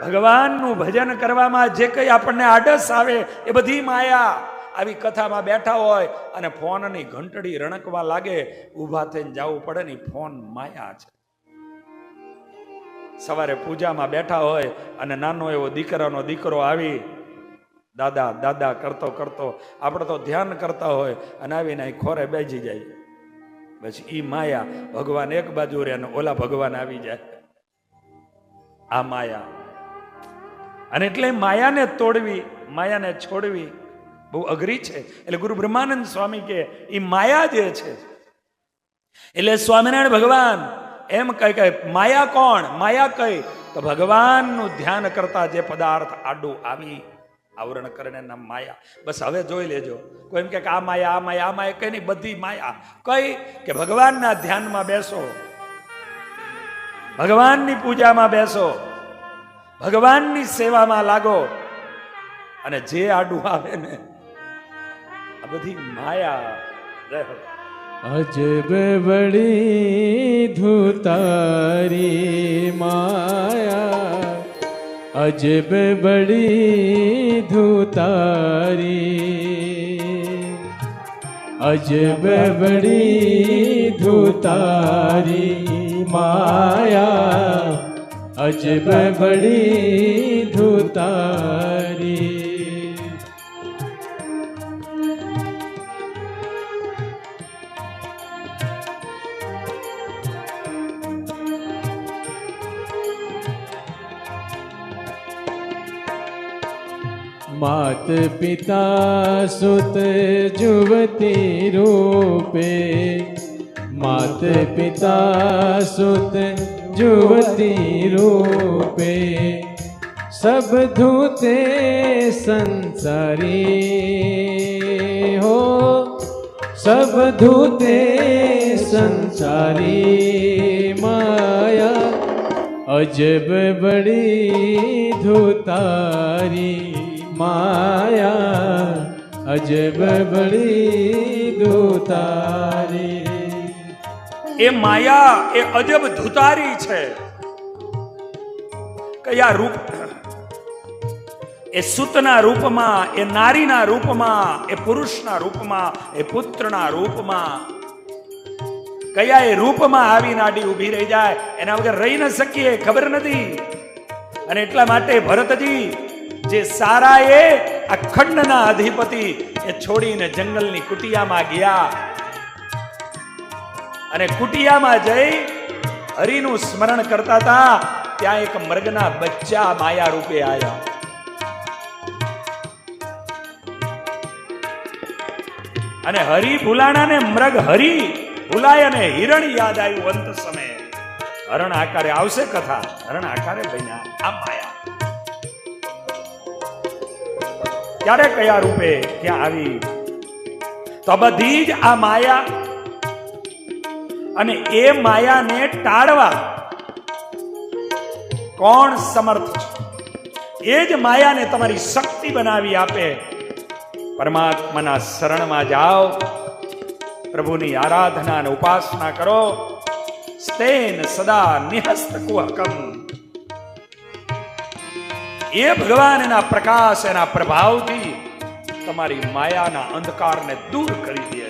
ભગવાનનું ભજન કરવામાં જે કંઈ આપણને આડસ આવે એ બધી માયા આવી કથામાં બેઠા હોય અને ફોનની ઘંટડી રણકવા લાગે, ઊભા થઈને જવું પડે ને ફોન માયા છે. સવારે પૂજામાં બેઠા હોય અને નાનો એવો દીકરાનો દીકરો આવી, દાદા દાદા, કરતો કરતો, આપણે તો ધ્યાન કરતા હોય, અને આવીને અહીં ખોરે બેસી જાય. પછી ઈ માયા ભગવાન એક બાજુ રહે અને ઓલા ભગવાન આવી જાય. આ માયા અને એટલે માયાને તોડવી, માયાને છોડવી બહુ અઘરી છે. એટલે ગુરુ બ્રહ્માનંદ સ્વામી કે એ માયા જે છે. એટલે સ્વામિનારાયણ ભગવાન એમ કહે કે, માયા કોણ? માયા કઈ? તો ભગવાનનું ધ્યાન કરતા જે પદાર્થ આડું આવી, આવરણ કરીને નામ માયા. બસ હવે જોઈ લેજો. કોઈ એમ કે, આ માયા આ માયા આ માયા. કઈ નહીં, બધી માયા. કઈ કે ભગવાનના ધ્યાનમાં બેસો. ભગવાનની પૂજામાં બેસો. ભગવાનની સેવામાં લાગો અને જે આડું આવે ને, આ બધી માયા અજબ બડી ધૂતારી માયા, અજબ વળી ધૂતારી, અજબ બડી ધૂતારી માયા. અજબ બડી ધુતારી માત પિતા સુત જુવતી રૂપે માત પિતા સુત जुवती रूपे सब धूते संसारी हो सब धूते संसारी माया अजब बड़ी धुतारी माया अजब बड़ी धुतारी એ માયા, એ અજબ ધુતારી છે. કયા રૂપ, એ સૂતના રૂપમાં, એ નારીના રૂપમાં, એ પુરુષના રૂપમાં, એ પુત્રના રૂપમાં. કયા એ રૂપમાં આવી નાડી ઊભી રહી જાય, એના વગર રહી ન શકીએ, ખબર નથી. અને એટલા માટે ભરતજી, જે સારા એ આ ખંડના અધિપતિ, એ છોડીને જંગલની કુટિયામાં ગયા. અને કુટિયામાં જઈ હરિનું સ્મરણ કરતા હતા, ત્યાં એક મૃગના બચ્ચા માયા રૂપે આવ્યા અને હરિ ભૂલાણા ને મૃગ હરિ ભૂલાય અને હિરણ યાદ આવ્યું અંત સમયે. હરણ આકારે આવશે કથા, હરણ આકારે બન્યા આ માયા. ક્યારે કયા રૂપે ક્યાં આવી? તો બધી જ આ માયા અને એ માયાને ટાળવા કોણ સમર્થ છે? એ જ માયાને તમારી શક્તિ બનાવી આપે. પરમાત્માના શરણમાં જાઓ, પ્રભુની આરાધના અને ઉપાસના કરો. સ્તેન સદા નિહસ્ત કુહકમ. એ ભગવાન એના પ્રકાશ, એના પ્રભાવથી તમારી માયાના અંધકારને દૂર કરી દે